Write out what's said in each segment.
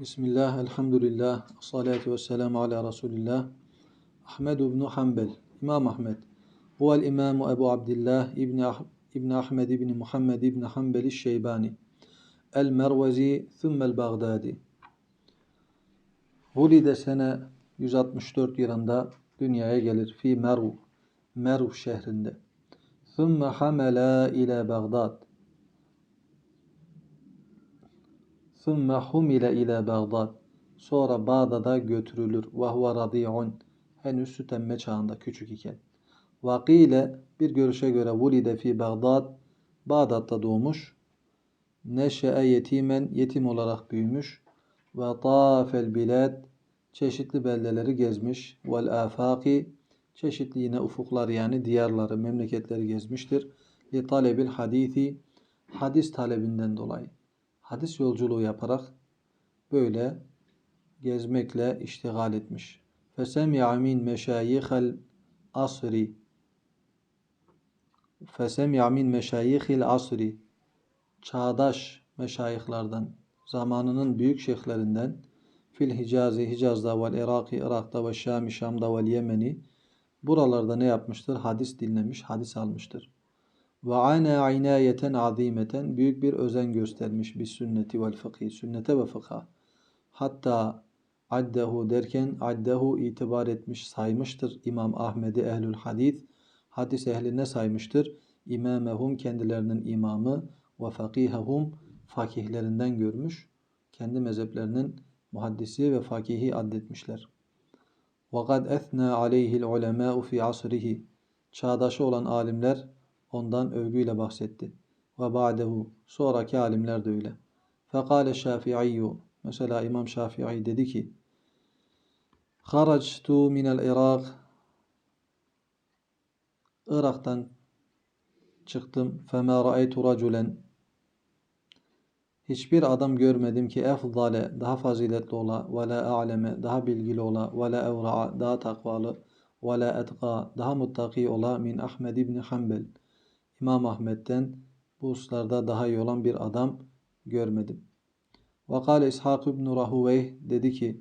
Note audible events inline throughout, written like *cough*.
Bismillah, elhamdülillah, salatu ve selamu ala Resulillah. Ahmed ibn Hanbel, İmam Ahmed. Huvel İmamu Ebu Abdillah İbn, ah İbn Ahmed İbn Muhammed İbn Hanbel Şeybani. El Mervezi Thümmel Bağdadi. Hulide sene 164 yılında dünyaya gelir. Fi Merv, Merv şehrinde. Thümme hamela ile Bağdad. ثُمَّ حُمِلَ ile Bağdad. Sonra Bağdat'a götürülür. Ve huve radi'un. Henüz süt emme çağında küçük iken. Vakile bir görüşe göre vulide fi Bağdad. Bağdat'ta doğmuş. Neşe'e yetimen yetim olarak büyümüş. Ve tâfel bilad çeşitli beldeleri gezmiş. Vel afaki çeşitli yine ufuklar yani diyarları, memleketleri gezmiştir. Li talebil hadisi hadis talebinden dolayı hadis yolculuğu yaparak böyle gezmekle iştigal etmiş. Fesemi'a min meşayihel asri Fesemi'a min meşayihil asri çağdaş meşayihlerden zamanının büyük şeyhlerinden fil Hicazi Hicaz'da vel Iraki Irak'ta ve Şami Şam'da vel Yemeni buralarda ne yapmıştır? Hadis dinlemiş, hadis almıştır. Ve ana inayeten azimeten büyük bir özen göstermiş bir sünneti vel fıkhi, sünnete ve fıkha. Hatta addehu derken addehu itibar etmiş, saymıştır İmam Ahmed'i ehlül hadis. Hadis ehline saymıştır. İmamehum kendilerinin imamı ve fakihehum fakihlerinden görmüş. Kendi mezheplerinin muhaddisi ve fakihi addetmişler. وَقَدْ اَثْنَى عَلَيْهِ الْعُلَمَاءُ فِي عَصْرِهِ Çağdaşı olan alimler ondan övgüyle bahsetti. Ve ba'dehu sonraki alimler de öyle. Fekale Şafi'i mesela İmam Şafii dedi ki Haractu minel Irak Irak'tan çıktım. Fema ra'aytu raculen Hiçbir adam görmedim ki efdale daha faziletli ola ve la a'leme daha bilgili ola ve la evra'a daha takvalı ve la etqa daha muttaki ola min Ahmed ibn Hanbel İmam Ahmet'ten bu hususlarda daha iyi olan bir adam görmedim. Vakale İshak ibn Rahuveyh dedi ki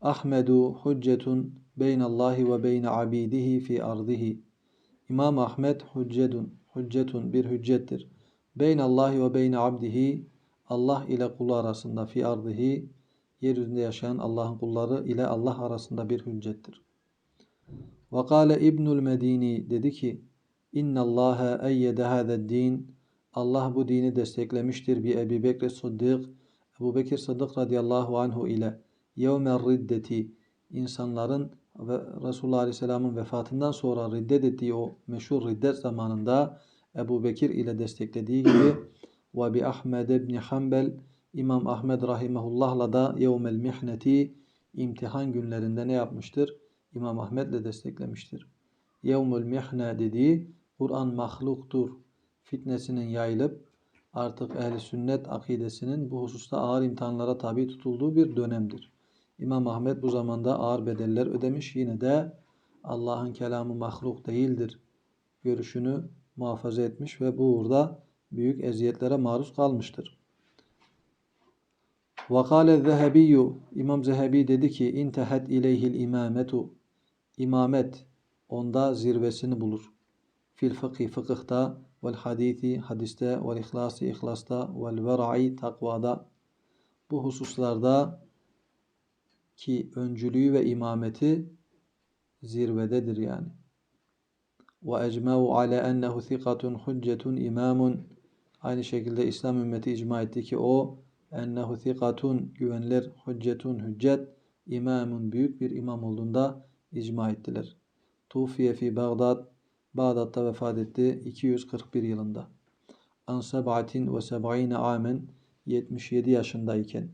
Ahmedu hüccetun beynallahi ve beyne abidihi fi ardihi. İmam Ahmet hüccetun, hüccetun bir hüccettir. Beynallahi ve beyne abdihi Allah ile kulu arasında fi ardihi yeryüzünde yaşayan Allah'ın kulları ile Allah arasında bir hüccettir. Vakale İbnül Medini dedi ki İnna Allaha eyyede hâzed din. Allah bu dini desteklemiştir bir Ebu Bekir Sıddık, Ebu Bekir Sıddık radıyallahu anhu ile yevmer riddeti insanların ve Resulullah Aleyhisselam'ın vefatından sonra riddet ettiği o meşhur riddet zamanında Ebu Bekir ile desteklediği gibi *clears throat* ve bi Ahmed ibn Hanbel İmam Ahmed rahimehullah'la da yevmel mihneti imtihan günlerinde ne yapmıştır? İmam Ahmed'le desteklemiştir. Yevmül mihne dediği Kur'an mahluktur fitnesinin yayılıp artık ehli sünnet akidesinin bu hususta ağır imtihanlara tabi tutulduğu bir dönemdir. İmam Ahmet bu zamanda ağır bedeller ödemiş. Yine de Allah'ın kelamı mahluk değildir görüşünü muhafaza etmiş ve bu uğurda büyük eziyetlere maruz kalmıştır. Vakale Zehebiyyü İmam Zehebi dedi ki intehet ileyhil imametu imamet onda zirvesini bulur fil fıkhi fıkıhta vel hadisi hadiste vel ihlası ihlasta vel vera'i takvada bu hususlarda ki öncülüğü ve imameti zirvededir yani. Ve ecma'u ala ennehu thikatun hüccetun imamun aynı şekilde İslam ümmeti icma etti ki o ennehu thikatun güvenilir hüccetun hüccet imamun büyük bir imam olduğunda icma ettiler. Tufiye fi Bağdat Bağdat'ta vefat etti 241 yılında. An seb'atin ve seb'ine amen 77 yaşındayken.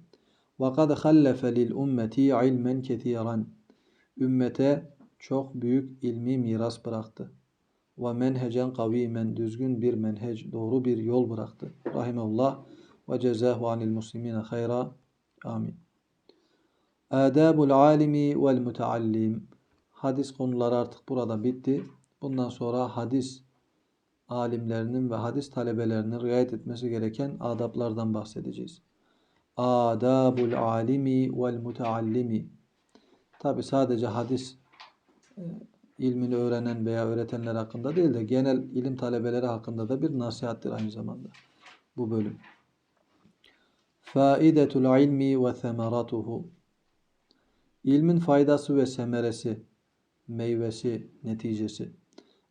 Ve kad hallefe lil ümmeti ilmen kethiran. Ümmete çok büyük ilmi miras bıraktı. Ve menhecen kavimen düzgün bir menhec, doğru bir yol bıraktı. Rahimallah ve cezahu anil muslimine hayra. Amin. Adabul alimi vel muteallim. Hadis konuları artık burada bitti. Bundan sonra hadis alimlerinin ve hadis talebelerinin riayet etmesi gereken adaplardan bahsedeceğiz. Adabul alimi vel muteallimi. Tabi sadece hadis e, ilmini öğrenen veya öğretenler hakkında değil de genel ilim talebeleri hakkında da bir nasihattir aynı zamanda bu bölüm. Faidetul ilmi ve semeratuhu. İlmin faydası ve semeresi, meyvesi, neticesi.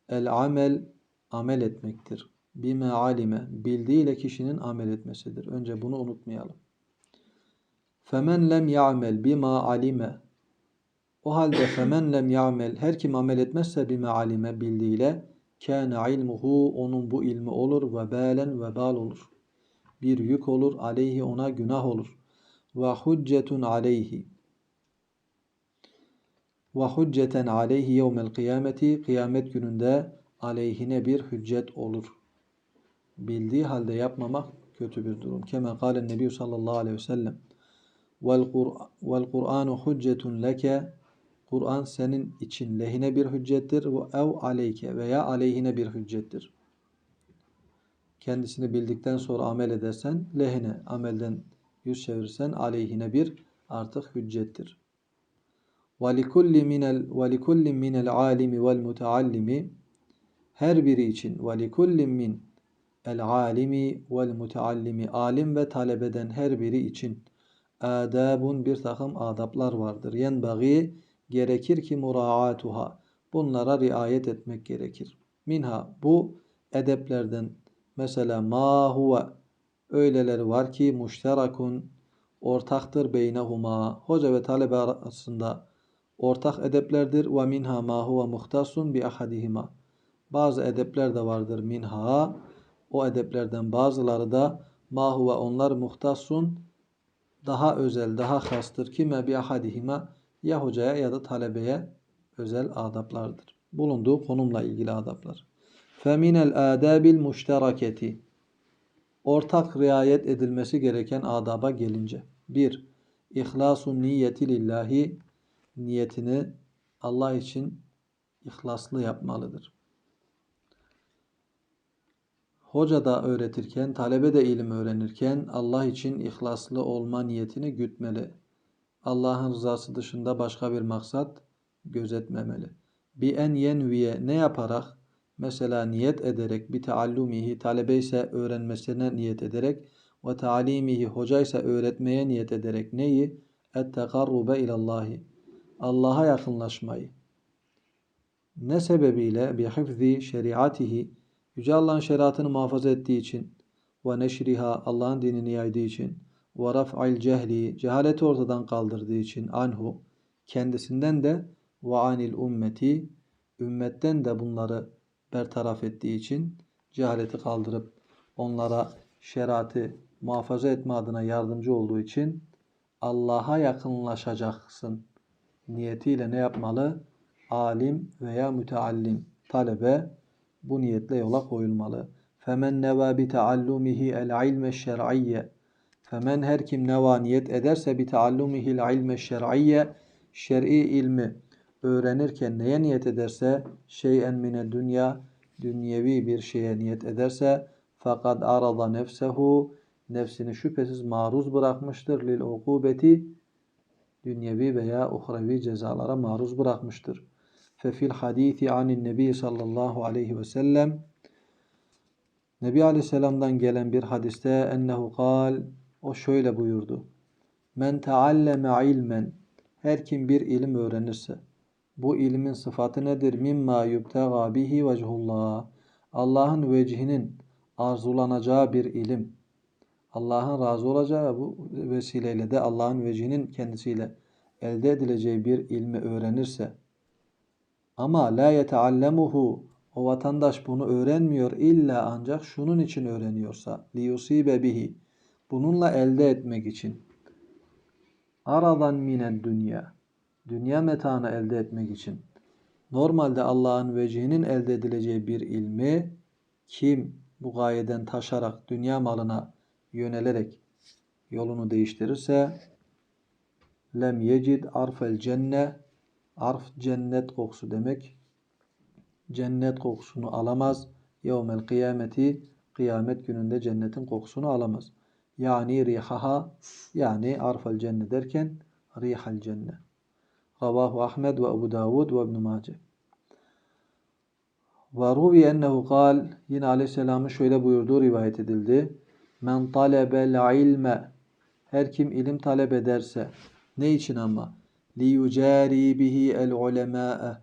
El amel, amel etmektir. Bime alime, bildiğiyle kişinin amel etmesidir. Önce bunu unutmayalım. Femen lem ya'mel bima alime. O halde *coughs* femen lem ya'mel, her kim amel etmezse bima alime, bildiğiyle, kâne ilmuhu, onun bu ilmi olur, ve balen ve bal olur. Bir yük olur, aleyhi ona günah olur. Ve huccetun aleyhi ve hücceten aleyhi yevmel kıyameti kıyamet gününde aleyhine bir hüccet olur. Bildiği halde yapmamak kötü bir durum. Kema kâlen nebi sallallahu aleyhi ve sellem vel Kur'anu hüccetun leke Kur'an senin için lehine bir hüccettir ve ev aleyke veya aleyhine bir hüccettir. Kendisini bildikten sonra amel edersen lehine, amelden yüz çevirirsen aleyhine bir artık hüccettir. Ve likulli minel ve likulli minel alimi vel her biri için ve likulli min el alimi vel alim ve talebeden her biri için adabun bir takım adaplar vardır. Yenbagi gerekir ki muraatuha bunlara riayet etmek gerekir. Minha bu edeplerden mesela ma huve öyleler var ki müşterakun ortaktır beynehuma hoca ve talebe arasında ortak edeplerdir. Ve minha ma huve muhtasun bi ahadihima. Bazı edepler de vardır minha. O edeplerden bazıları da ma huve onlar muhtasun daha özel, daha hastır. Kime bi ahadihima ya hocaya ya da talebeye özel adaplardır. Bulunduğu konumla ilgili adaplar. Feminel adabil muşteraketi ortak riayet edilmesi gereken adaba gelince. 1. İhlasun niyeti lillahi niyetini Allah için ihlaslı yapmalıdır. Hoca da öğretirken, talebe de ilim öğrenirken Allah için ihlaslı olma niyetini gütmeli. Allah'ın rızası dışında başka bir maksat gözetmemeli. Bir en yenviye ne yaparak? Mesela niyet ederek bir teallumihi talebe ise öğrenmesine niyet ederek ve talimihi hoca ise öğretmeye niyet ederek neyi? Et tekarrube ilallahi Allah'a yakınlaşmayı. Ne sebebiyle? Bi hifzi şeriatihi Yüce Allah'ın şeriatını muhafaza ettiği için ve neşriha Allah'ın dinini yaydığı için ve raf'il cehli cehaleti ortadan kaldırdığı için anhu kendisinden de ve anil ümmeti ümmetten de bunları bertaraf ettiği için cehaleti kaldırıp onlara şeriatı muhafaza etme adına yardımcı olduğu için Allah'a yakınlaşacaksın niyetiyle ne yapmalı? Alim veya müteallim talebe bu niyetle yola koyulmalı. Femen neva bi taallumihi el ilme şer'iyye Femen her kim neva niyet ederse bi taallumihi el ilme şer'iyye şer'i ilmi öğrenirken neye niyet ederse şeyen mine dünya dünyevi bir şeye niyet ederse fakat arada nefsehu nefsini şüphesiz maruz bırakmıştır lil ukubeti dünyevi veya uhrevi cezalara maruz bırakmıştır. Fefil hadisi anin nebi sallallahu aleyhi ve sellem Nebi Aleyhisselam'dan gelen bir hadiste ennehu kal o şöyle buyurdu. Men tealleme ilmen her kim bir ilim öğrenirse bu ilmin sıfatı nedir? Mimma yubtega bihi vechullah Allah'ın vecihinin arzulanacağı bir ilim. Allah'ın razı olacağı bu vesileyle de Allah'ın vecihinin kendisiyle elde edileceği bir ilmi öğrenirse. Ama la yeteallemuhu o vatandaş bunu öğrenmiyor illa ancak şunun için öğreniyorsa liyusibe bihi bununla elde etmek için. Aradan minen dünya dünya metanı elde etmek için. Normalde Allah'ın vecihinin elde edileceği bir ilmi kim bu gayeden taşarak dünya malına yönelerek yolunu değiştirirse lem yecid arfel cenne arf cennet kokusu demek. Cennet kokusunu alamaz. Yevmel kıyameti kıyamet gününde cennetin kokusunu alamaz. Yani rihaha yani arfal cennet derken rihal cennet. Ravahu Ahmed ve Ebu Davud ve İbn Mace. Ve ruvi ennehu kal yine aleyhisselamın şöyle buyurduğu rivayet edildi. Men talebel ilme. Her kim ilim talep ederse ne için ama? Li yucari bihi el ulema'e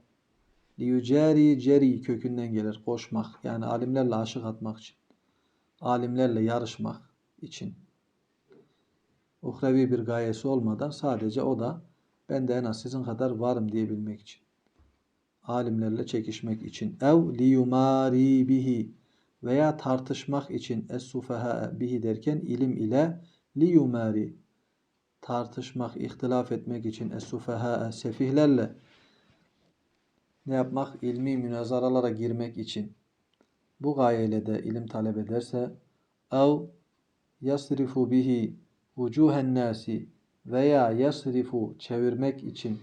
li yucari ceri kökünden gelir koşmak yani alimlerle aşık atmak için alimlerle yarışmak için. Uhrevi bir gayesi olmadan sadece o da ben de en az sizin kadar varım diyebilmek için alimlerle çekişmek için. Ev liyumari bihi veya tartışmak için es-sufaha bihi derken ilim ile liyumari tartışmak, ihtilaf etmek için es-sufaha sefihlerle ne yapmak? ilmi münazaralara girmek için. Bu gayeyle de ilim talep ederse ev yasrifu bihi vucuhen nasi veya yasrifu çevirmek için.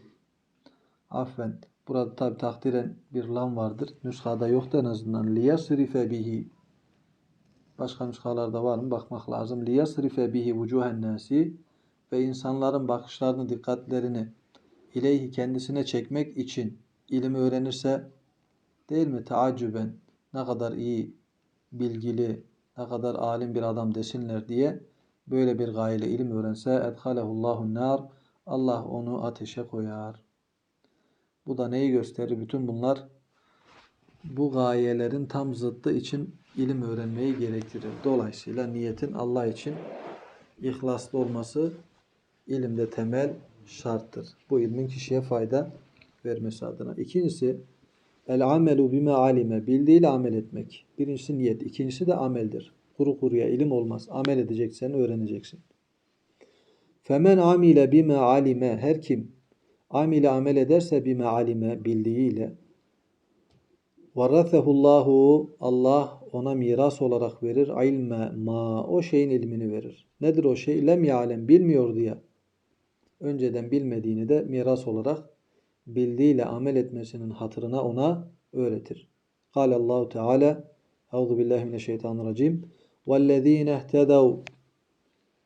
Affen burada tabi takdiren bir lam vardır. Nüshada yoktu en azından. Liyasrife bihi Başka nüshalarda var mı? Bakmak lazım. Liyasrife bihi vucuhen nasi ve insanların bakışlarını, dikkatlerini ileyhi kendisine çekmek için ilimi öğrenirse değil mi? Taaccüben ne kadar iyi, bilgili, ne kadar alim bir adam desinler diye böyle bir gayeyle ilim öğrense edhalehullahu nar Allah onu ateşe koyar. Bu da neyi gösterir? Bütün bunlar bu gayelerin tam zıttı için ilim öğrenmeyi gerektirir. Dolayısıyla niyetin Allah için ihlaslı olması ilimde temel şarttır. Bu ilmin kişiye fayda vermesi adına. İkincisi el amelu bime alime bildiğiyle amel etmek. Birincisi niyet, ikincisi de ameldir. Kuru kuruya ilim olmaz. Amel edeceksen öğreneceksin. Femen amile bime alime her kim amile amel ederse bime alime bildiğiyle Varrathehullahu Allah ona miras olarak verir. İlme ma o şeyin ilmini verir. Nedir o şey? Lem ya'lem bilmiyor diye. Önceden bilmediğini de miras olarak bildiğiyle amel etmesinin hatırına ona öğretir. Kâle Allahu Teala Euzu billahi mineşşeytanirracim. Vellezîne ihtedev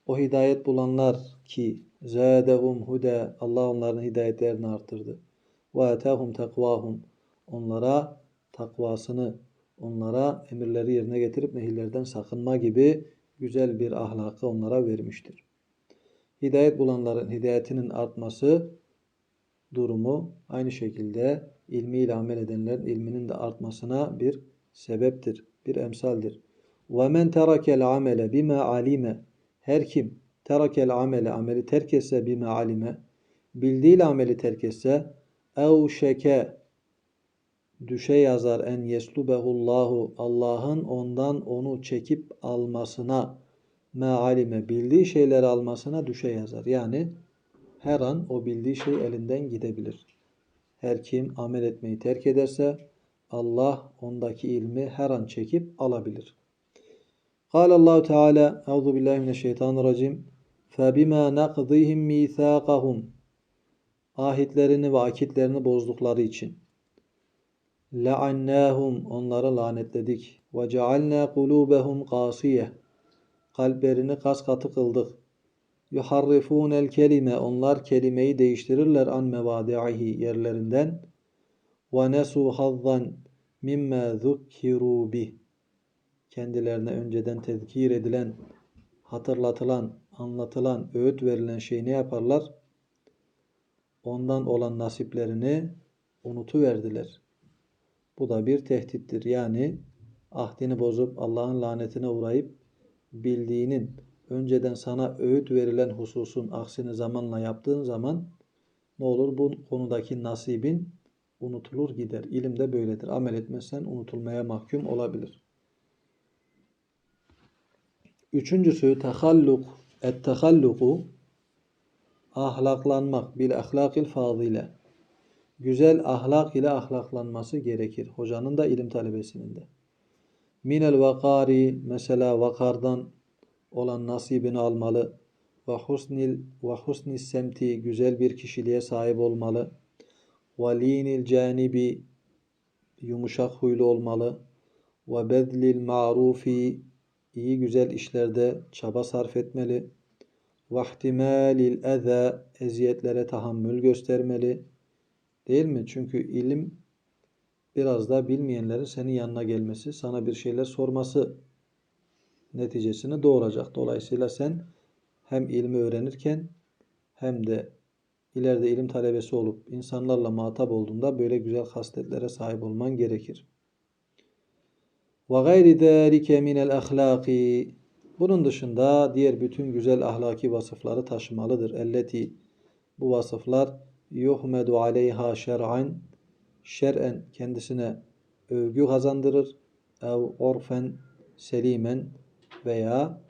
O hidayet bulanlar ki zâdehum hude Allah onların hidayetlerini arttırdı. Ve etâhum tekvâhum onlara takvasını, onlara emirleri yerine getirip nehirlerden sakınma gibi güzel bir ahlakı onlara vermiştir. Hidayet bulanların hidayetinin artması durumu aynı şekilde ilmiyle amel edenlerin ilminin de artmasına bir sebeptir, bir emsaldir. وَمَنْ تَرَكَ الْعَمَلَ بِمَا عَلِمَ Her kim terakel amele ameli terk etse bime alime bildiğiyle ameli terk etse ev şeke düşe yazar en yeslubehullahu Allah'ın ondan onu çekip almasına mealime bildiği şeyleri almasına düşe yazar. Yani her an o bildiği şey elinden gidebilir. Her kim amel etmeyi terk ederse Allah ondaki ilmi her an çekip alabilir. Kâlallahu Teala Euzu billahi mineşşeytanirracim فبما نقضيهم ميثاقهم ahitlerini ve akitlerini bozdukları için la'annahum onları lanetledik ve cealna kulubehum qasiye kalplerini kas katı kıldık yuharrifunel kelime onlar kelimeyi değiştirirler an mevadi'ihi yerlerinden ve nesu hazzan mimma zukkiru bih kendilerine önceden tezkir edilen hatırlatılan anlatılan öğüt verilen şey ne yaparlar ondan olan nasiplerini unutuverdiler bu da bir tehdittir. Yani ahdini bozup Allah'ın lanetine uğrayıp bildiğinin önceden sana öğüt verilen hususun aksini zamanla yaptığın zaman ne olur? Bu konudaki nasibin unutulur gider. İlim de böyledir. Amel etmezsen unutulmaya mahkum olabilir. Üçüncüsü tehalluk. Et-tehalluku ahlaklanmak bil ahlakil fazile güzel ahlak ile ahlaklanması gerekir. Hocanın da ilim talebesinin de. Minel vakari mesela vakardan olan nasibini almalı. Ve husnil ve husnis semti güzel bir kişiliğe sahip olmalı. Ve linil canibi yumuşak huylu olmalı. Ve bedlil marufi iyi güzel işlerde çaba sarf etmeli. Vahtimalil eza eziyetlere tahammül göstermeli. Değil mi? Çünkü ilim biraz da bilmeyenlerin senin yanına gelmesi, sana bir şeyler sorması neticesini doğuracak. Dolayısıyla sen hem ilmi öğrenirken hem de ileride ilim talebesi olup insanlarla muhatap olduğunda böyle güzel hasletlere sahip olman gerekir. Ve gayri zâlike minel ahlaki bunun dışında diğer bütün güzel ahlaki vasıfları taşımalıdır. Elleti bu vasıflar yuhmedu aleyha şer'an şer'en kendisine övgü kazandırır. Ev orfen selimen veya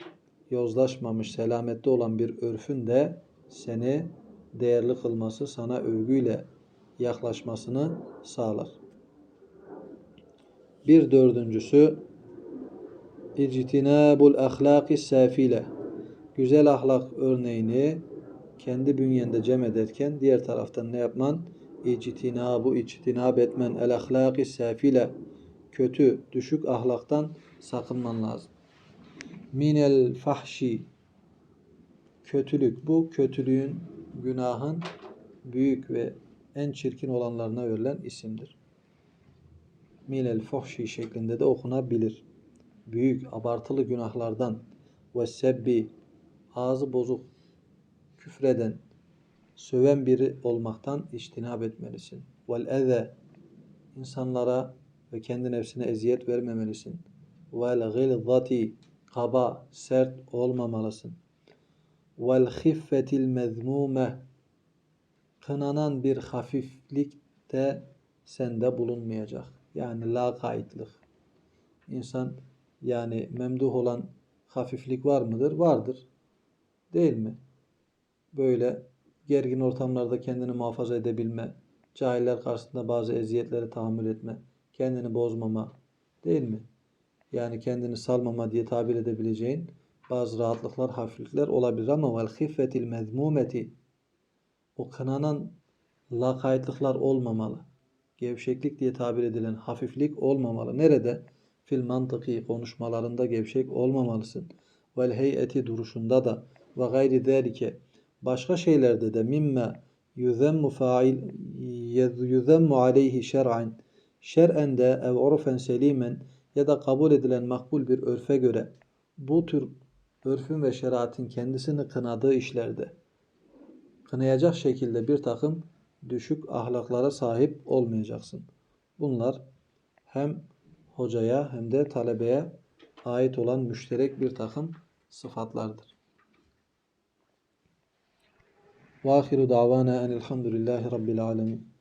yozlaşmamış, selamette olan bir örfün de seni değerli kılması, sana övgüyle yaklaşmasını sağlar. Bir dördüncüsü İctinabul ahlaki safile. Güzel ahlak örneğini kendi bünyende cem ederken diğer taraftan ne yapman? İctinabu içtinab etmen el ahlaki safile. Kötü, düşük ahlaktan sakınman lazım. Minel fahşi. Kötülük. Bu kötülüğün, günahın büyük ve en çirkin olanlarına verilen isimdir. Minel fahşi şeklinde de okunabilir büyük abartılı günahlardan ve sebbi ağzı bozuk küfreden söven biri olmaktan içtinab etmelisin. Vel eze insanlara ve kendi nefsine eziyet vermemelisin. Vel gilzati kaba, sert olmamalısın. Vel hiffetil mezmume kınanan bir hafiflik de sende bulunmayacak. Yani lakaytlık. İnsan yani memduh olan hafiflik var mıdır? Vardır. Değil mi? Böyle gergin ortamlarda kendini muhafaza edebilme, cahiller karşısında bazı eziyetlere tahammül etme, kendini bozmama, değil mi? Yani kendini salmama diye tabir edebileceğin bazı rahatlıklar, hafiflikler olabilir ama vel hiffetil mezmumeti o kınanan lakaytlıklar olmamalı. Gevşeklik diye tabir edilen hafiflik olmamalı. Nerede? fil mantıki konuşmalarında gevşek olmamalısın. Vel heyeti duruşunda da ve gayri zâlike başka şeylerde de mimme yuzemmu fail yuzemmu aleyhi şer'an şer'en de ev urfen selimen ya da kabul edilen makbul bir örfe göre bu tür örfün ve şeriatın kendisini kınadığı işlerde kınayacak şekilde bir takım düşük ahlaklara sahip olmayacaksın. Bunlar hem hocaya hem de talebeye ait olan müşterek bir takım sıfatlardır. Ve ahiru davana enelhamdülillahi rabbil alemin.